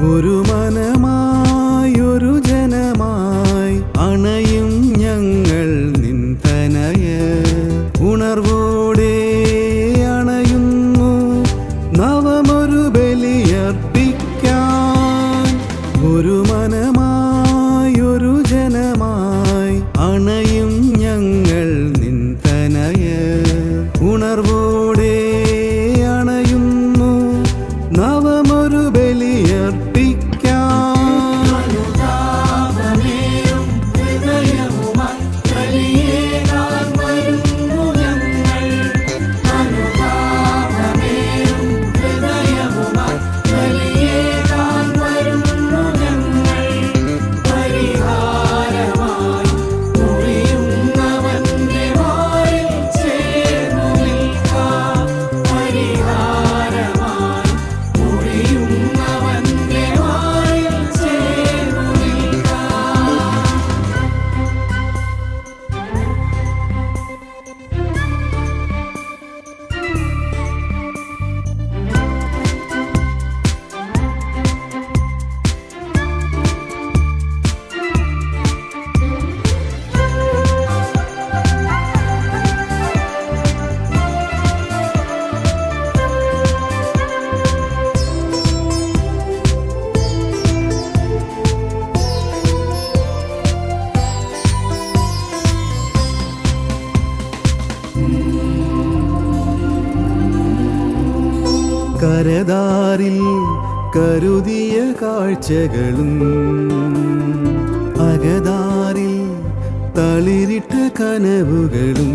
ഒരു മനമായൊരു ജനമായി അണയും ഞങ്ങൾ നിൻ തനയ. ഉണർവോടെ അണയുന്നു നവമൊരു ബലിയർപ്പിക്കാൻ ഒരു മനമായൊരു ജനമായി അണയും ഞങ്ങൾ നിൻ തനയ. ഉണർവോടെ അണയുന്നു നവമൊരു ബലിയർപ്പിക്കാൻ കരതാരിൽ കരുതിയ കാഴ്ചകളും അകതാരിൽ തളിരിട്ട കനവുകളും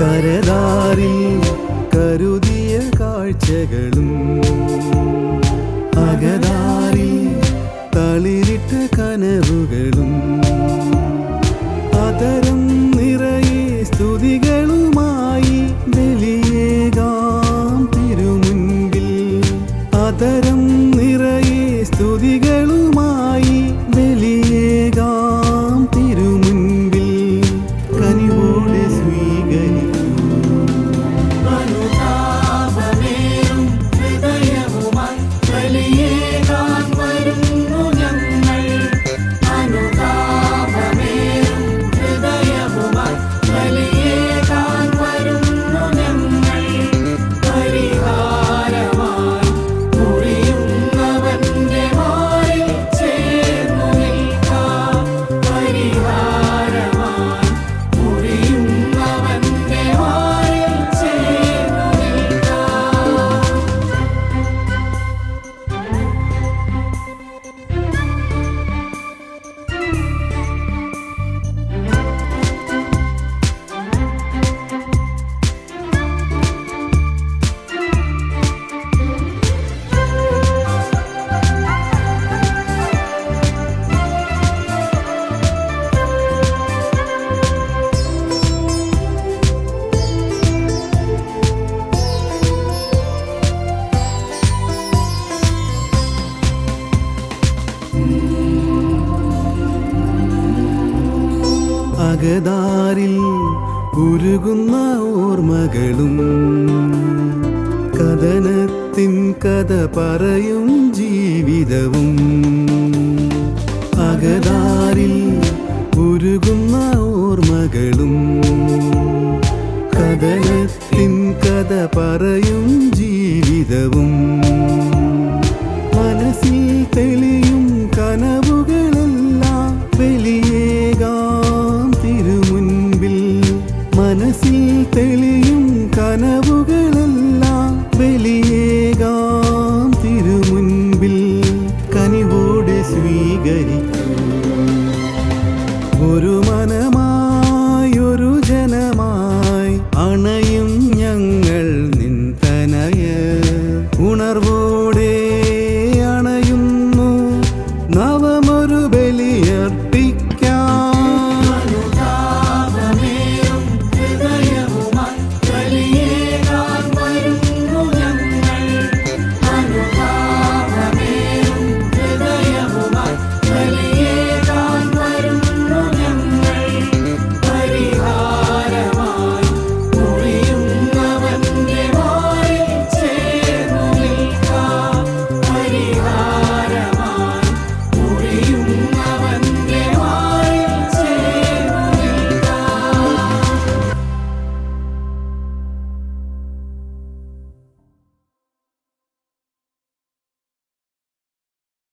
കരതാരിൽ കരുതിയ കാഴ്ചകളും അകതാരിൽ ഉരുകുന്ന ഓർമ്മകളും കഥനത്തിൻ കഥ പറയും ജീവിതവും. അകതാരിൽ ഉരുകുന്ന ഓർമ്മകളും കഥനത്തിൻ കഥ പറയും കനവുകളെല്ലാം വെളി